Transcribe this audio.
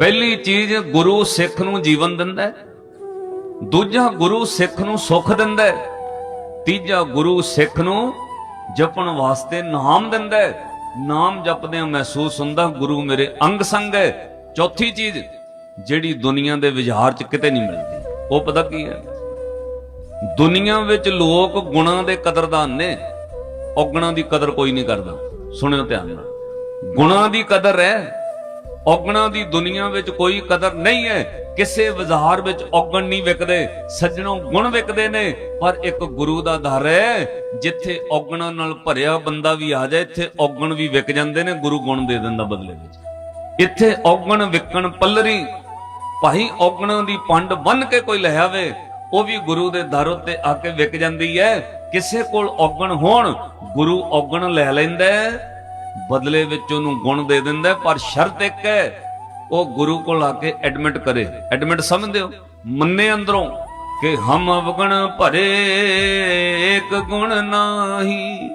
ਪਹਿਲੀ ਚੀਜ਼ ਗੁਰੂ ਸਿੱਖ ਨੂੰ ਜੀਵਨ ਦਿੰਦਾ ਹੈ। ਦੂਜਾ ਗੁਰੂ ਸਿੱਖ ਨੂੰ ਸੁੱਖ ਦਿੰਦਾ ਹੈ। ਤੀਜਾ ਗੁਰੂ ਸਿੱਖ ਨੂੰ ਜਪਣ ਵਾਸਤੇ ਨਾਮ ਦਿੰਦਾ ਹੈ। ਨਾਮ ਜਪਦਿਆਂ ਮਹਿਸੂਸ ਹੁੰਦਾ, ਗੁਰੂ ਮੇਰੇ ਅੰਗ ਸੰਗ ਹੈ। ਚੌਥੀ ਚੀਜ਼, ਜਿਹੜੀ ਦੁਨੀਆ ਦੇ ਵਿਚਾਰ ਚ ਕਿਤੇ ਨਹੀਂ ਮਿਲਦੀ। ਉਹ ਪਤਾ ਕੀ ਹੈ? ਦੁਨੀਆ ਵਿੱਚ ਲੋਕ ਗੁਣਾਂ ਦੇ ਕਦਰਦਾਨ ਨੇ। ਔਗਣਾਂ ਦੀ ਕਦਰ ਕੋਈ ਨਹੀਂ ਕਰਦਾ। ਸੁਣਿਓ ਧਿਆਨ ਨਾਲ। ਗੁਣਾਂ ਦੀ ਕਦਰ ਹੈ। ਔਗਣਾਂ ਦੀ ਦੁਨੀਆ ਵਿੱਚ ਕੋਈ ਕਦਰ ਨਹੀਂ ਹੈ। ਕਿਸੇ ਬਾਜ਼ਾਰ ਵਿੱਚ ਔਗਣ ਨਹੀਂ ਵਿਕਦੇ। ਸੱਜਣੋਂ ਗੁਣ ਵਿਕਦੇ ਨੇ। ਪਰ ਇੱਕ ਗੁਰੂ ਦਾ ਦਰ ਹੈ ਜਿੱਥੇ ਔਗਣਾਂ ਨਾਲ ਭਰਿਆ ਬੰਦਾ ਵੀ ਆ ਜਾਏ ਇੱਥੇ ਔਗਣ ਵੀ ਵਿਕ ਜਾਂਦੇ ਨੇ ਗੁਰੂ ਗੁਣ ਦੇ ਦਿੰਦਾ ਬਦਲੇ ਵਿੱਚ। ਇੱਥੇ ਔਗਣ ਵਿਕਣ ਪੱਲਰੀ ਭਾਈ ਔਗਣਾਂ ਦੀ ਪੰਡ ਬੰਨ ਕੇ ਕੋਈ ਲੈ ਆਵੇ ਉਹ ਵੀ ਗੁਰੂ ਦੇ ਦਰ ਉੱਤੇ ਆ ਕੇ ਵਿਕ ਜਾਂਦੀ ਹੈ। ਕਿਸੇ ਕੋਲ ਔਗਣ ਹੋਣ ਗੁਰੂ ਔਗਣ ਲੈ ਲੈਂਦਾ ਹੈ, ਬਦਲੇ ਵਿੱਚ ਉਹਨੂੰ ਗੁਣ ਦੇ ਦਿੰਦਾ ਪਰ ਸ਼ਰਤ ਇੱਕ ਹੈ, ਉਹ ਗੁਰੂ ਕੋਲ ਆ ਕੇ ਐਡਮਿਟ ਕਰੇ। ਐਡਮਿਟ ਸਮਝਦੇ ਹੋ? ਮੰਨੇ ਅੰਦਰੋਂ ਕਿ ਹਮ ਅਵਗਣ ਭਰੇ ਇੱਕ ਗੁਣ ਨਾਹੀ।